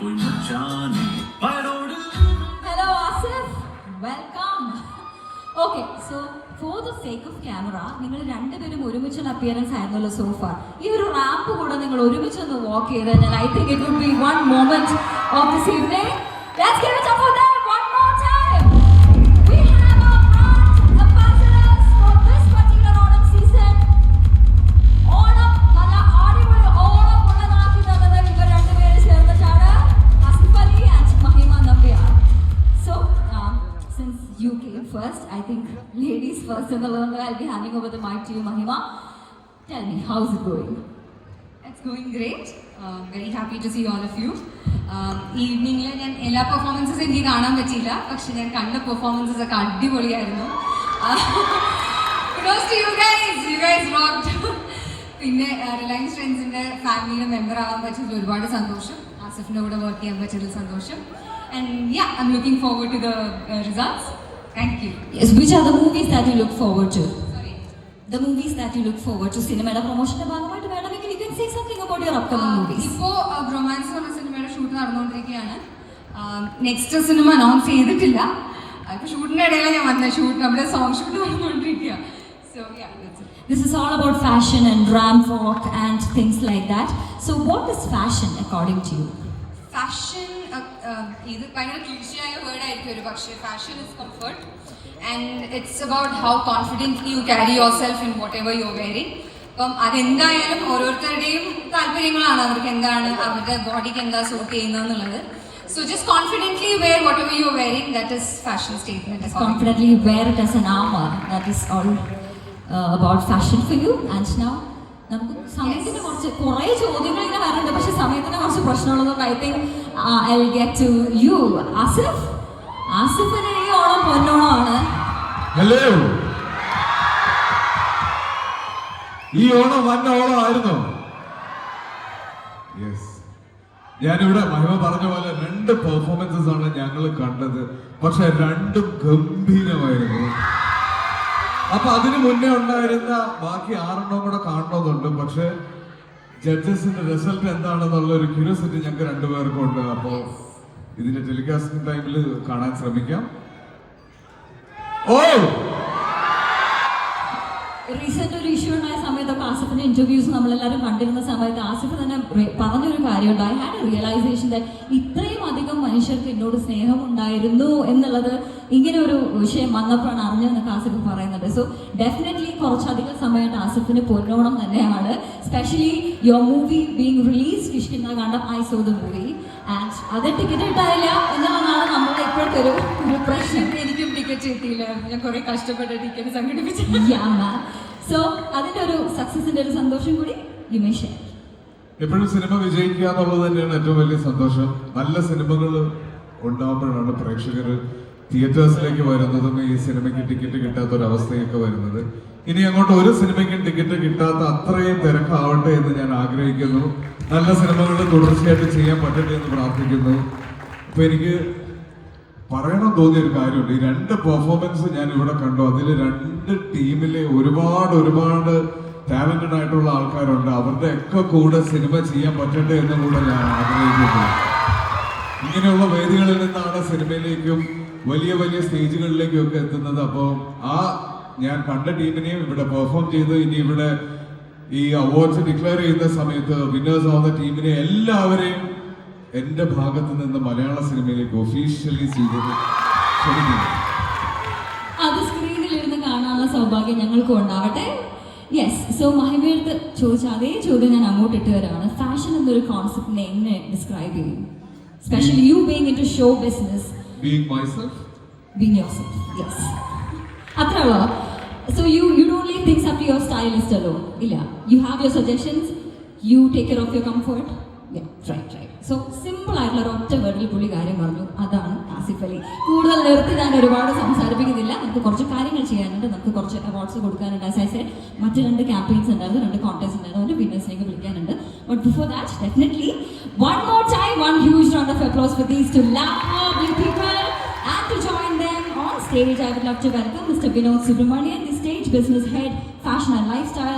പോയി മച്ചാനെ. പയറോട് hello Asif welcome okay so for the sake of camera നിങ്ങൾ രണ്ടുപേരും ഒരുമിച്ചുള്ള അപ്പിയറൻസ് ആയിരുന്നല്ലോ സോഫാർ ഈ ഒരു റാപ്പ് കൂടെ നിങ്ങൾ ഒരുമിച്ചൊന്ന് വാക്ക് ചെയ്ത് ഞാൻ I think it would be one moment of this evening you came first, I think ladies first in the learner, I'll be handing over the mic to you, Mahima. Tell me, how's it going? It's going great. Uh, very happy to see all of you. ഈവനിങ്ങിൽ ഞാൻ എല്ലാ പെർഫോമൻസും എനിക്ക് കാണാൻ പറ്റിയില്ല പക്ഷെ ഞാൻ കണ്ട പെർഫോമൻസസ് ഒക്കെ അടിപൊളിയായിരുന്നു യു യു പിന്നെ റിലയൻസ് ഫ്രണ്ട്സിന്റെ ഫാമിലിയുടെ മെമ്പർ ആവാൻ പറ്റിയതിൽ ഒരുപാട് സന്തോഷം ആസിഫിന്റെ കൂടെ വർക്ക് ചെയ്യാൻ പറ്റിയതിൽ സന്തോഷം and ya I'm looking forward to the results Thank you Yes, which are the movies that you look forward to? Sorry The movies that you look forward to. സിനിമയുടെ പ്രൊമോഷന്റെ ഭാഗമായിട്ട് വേണമെങ്കിൽ you can say something about your upcoming movies. ഇപ്പോ romance എന്ന സിനിമയുടെ shoot നടന്നുകൊണ്ടിരിക്കുകയാണ് next സിനിമ announce ചെയ്തിട്ടില്ല ആ, ഇപ്പൊ ഷൂട്ടിന്റെ ഇടയിലാണ് ഞാൻ വന്നത് ഷൂട്ട് നമ്മുടെ സോങ് ഷൂട്ട് നടന്നുകൊണ്ടിരിക്കുക so This is all about fashion and ramp walk and things like that. So, what is fashion according to you? Fashion ഇത് ഭയങ്കര ക്ലീശയായ വേർഡ് ആയിരിക്കും ഒരു പക്ഷേ fashion is comfort and it's about how confident you carry yourself in whatever you wearing അപ്പം അതെന്തായാലും ഓരോരുത്തരുടെയും താല്പര്യങ്ങളാണ് അവർക്ക് എന്താണ് അവരുടെ ബോഡിക്ക് എന്താ സൂട്ട് ചെയ്യുന്നതെന്നുള്ളത് so just confidently wear whatever you wearing that is fashion statement confidently wear it as an armor. That is all uh, about fashion for you. And now, നമുക്ക് സമയത്തിന്റെ കുറച്ച് കുറെ ചോദ്യങ്ങൾ ഇങ്ങനെ വരുന്നുണ്ട് പക്ഷെ സമയത്തിന്റെ കുറച്ച് പ്രശ്നമുള്ളതുകൊണ്ട് I think I will get to you Asif? ആസിഫിന് ഈ ഓണം പൊന്നോണമാണ്. ഈ ഓണം വന്ന ഓണം ആയിരുന്നു യെസ് ഞാനിവിടെ മഹിമ പറഞ്ഞ പോലെ രണ്ട് പെർഫോമൻസസ് ആണ് ഞങ്ങൾ കണ്ടത്. പക്ഷെ രണ്ടും ഗംഭീരമായിരുന്നു. അപ്പൊ അതിനു മുന്നേ ഉണ്ടായിരുന്ന ബാക്കി ആറെണ്ണം കൂടെ കാണണമെന്നുണ്ട്. പക്ഷെ ജഡ്ജസിന്റെ റിസൾട്ട് എന്താണെന്നുള്ള ഒരു ക്യൂരിയോസിറ്റി ഞങ്ങൾക്ക് രണ്ടുപേർക്കും ഉണ്ട്. അപ്പോ ഇതിന്റെ ടെലികാസ്റ്റിംഗ് ടൈമിൽ കാണാൻ ശ്രമിക്കാം. ഓ! റീസെന്റ് ഒരു ഇഷ്യൂ ഉണ്ടായ സമയത്തൊക്കെ ആസിഫിന്റെ ഇന്റർവ്യൂസ് നമ്മളെല്ലാവരും കണ്ടിരുന്ന സമയത്ത് ആസിഫ് തന്നെ പറഞ്ഞൊരു കാര്യമുണ്ട്. ഐ ഹാഡ് റിയലൈസേഷൻ ദാറ്റ് ഇത്രയും അധികം മനുഷ്യർക്ക് എന്നോട് സ്നേഹം ഉണ്ടായിരുന്നു എന്നുള്ളത് ഇങ്ങനെ ഒരു വിഷയം വന്നപ്പോഴാണ് അറിഞ്ഞതെന്നൊക്കെ ആസിഫ് പറയുന്നുണ്ട്. സോ ഡെഫിനറ്റ്ലി കുറച്ചധികം സമയമായിട്ട് ആസിഫിന് പൊന്നോണം തന്നെയാണ്. Specially your movie being release Kishkindha Kaandam I saw the movie and അത് ടിക്കറ്റ് കിട്ടാറില്ല എന്നുള്ളതാണ് നമ്മുടെ ഇപ്പോഴത്തെ ഒരു പ്രശ്നം. എനിക്കും ടിക്കറ്റ് കിട്ടിയില്ല. ഞാൻ കുറെ കഷ്ടപ്പെട്ട ടിക്കറ്റ് സംഘടിപ്പിച്ചു. സോ അതിന്റെ ഒരു സക്സസിന്റെ ഒരു സന്തോഷം കൂടി യു മേ ഷെയർ എപ്പോഴും സിനിമ വിജയിക്കുക എന്നുള്ളത് തന്നെയാണ് ഏറ്റവും വലിയ സന്തോഷം. നല്ല സിനിമകൾ ഉണ്ടാകുമ്പോഴാണ് പ്രേക്ഷകർ തിയേറ്റേഴ്സിലേക്ക് വരുന്നതും ഈ സിനിമയ്ക്ക് ടിക്കറ്റ് കിട്ടാത്ത ഒരു അവസ്ഥയൊക്കെ വരുന്നത്. ഇനി അങ്ങോട്ട് ഒരു സിനിമയ്ക്ക് ടിക്കറ്റ് കിട്ടാത്ത അത്രയും തിരക്കാവട്ടെ എന്ന് ഞാൻ ആഗ്രഹിക്കുന്നു. നല്ല സിനിമകൾ തുടർച്ചയായിട്ട് ചെയ്യാൻ പറ്റട്ടെ എന്ന് പ്രാർത്ഥിക്കുന്നു. അപ്പൊ എനിക്ക് പറയണം തോന്നിയ ഒരു കാര്യമുണ്ട്. ഈ രണ്ട് പെർഫോമൻസ് ഞാൻ ഇവിടെ കണ്ടു. അതിൽ രണ്ട് ടീമിലെ ഒരുപാട് ഒരുപാട് ടാലന്റഡ് ആയിട്ടുള്ള ആൾക്കാരുണ്ട്. അവരുടെ ഒക്കെ കൂടെ സിനിമ ചെയ്യാൻ പറ്റട്ടെ എന്ന് കൂടെ ഞാൻ ആഗ്രഹിക്കുന്നു. ഇങ്ങനെയുള്ള വേദികളിൽ നിന്നാണ് സിനിമയിലേക്കും വലിയ വലിയ സ്റ്റേജുകളിലേക്കൊക്കെ എത്തുന്നത്. അപ്പോൾ ആ ഞാൻ കണ്ട ടീമിനെയും ഇവിടെ പെർഫോം ചെയ്ത്. ഇനി ഇവിടെ ഈ അവാർഡ്സ് ഡിക്ലെയർ ചെയ്യുന്ന സമയത്ത് വിന്നേഴ്സ് ആവുന്ന ടീമിനെ എല്ലാവരെയും എന്റെ ഭാഗത്ത് നിന്ന് മലയാള സിനിമയിലേക്ക് ഒഫീഷ്യലി ചെയ്തത് അത് സ്ക്രീനിൽ ഇരുന്ന് കാണാനുള്ള സൗഭാഗ്യം ഞങ്ങൾക്കും ഉണ്ടാവട്ടെ. യെസ് സോ മഹിമയെടുത്ത് ചോദിച്ച അതേ ചോദ്യം ഞാൻ അങ്ങോട്ട് ഇട്ട് വരാണ്. ഫാഷൻ എന്നൊരു കോൺസെപ്റ്റിനെ എങ്ങനെ ഡിസ്ക്രൈബ് ചെയ്യും? Specially you being into show business being myself? Being yourself yes. Yes so you you don't leave things up to your stylist alone അല്ലോ you have your suggestions you take care of your comfort. Yeah right right. So simple ആയിട്ടുള്ള ഒരു ഒറ്റ വേർഡിൽ പുള്ളി കാര്യം പറഞ്ഞു. അതാണ് ആസിഫ് അലി കൂടുതൽ നിർത്തി ഞാൻ ഒരുപാട് സംസാരിപ്പിക്കുന്നില്ല. നമുക്ക് കുറച്ച് കാര്യങ്ങൾ ചെയ്യാനുണ്ട്. നമുക്ക് കുറച്ച് അവാർഡ്സ് കൊടുക്കാനുണ്ട്. ആസ് ഐ സെഡ് മറ്റ് രണ്ട് ക്യാമ്പയിൻസ് ഉണ്ടായിരുന്നു രണ്ട് കോൺടെസ്റ്റ് ഉണ്ടായിരുന്നു. അതിന്റെ വിന്നേഴ്സിലേക്ക് വിളിക്കാനുണ്ട്. But before that definitely one more time one huge round of applause for these two lovely stage I would love to welcome Mr. Vinod Subramanian the stage business head fashion and lifestyle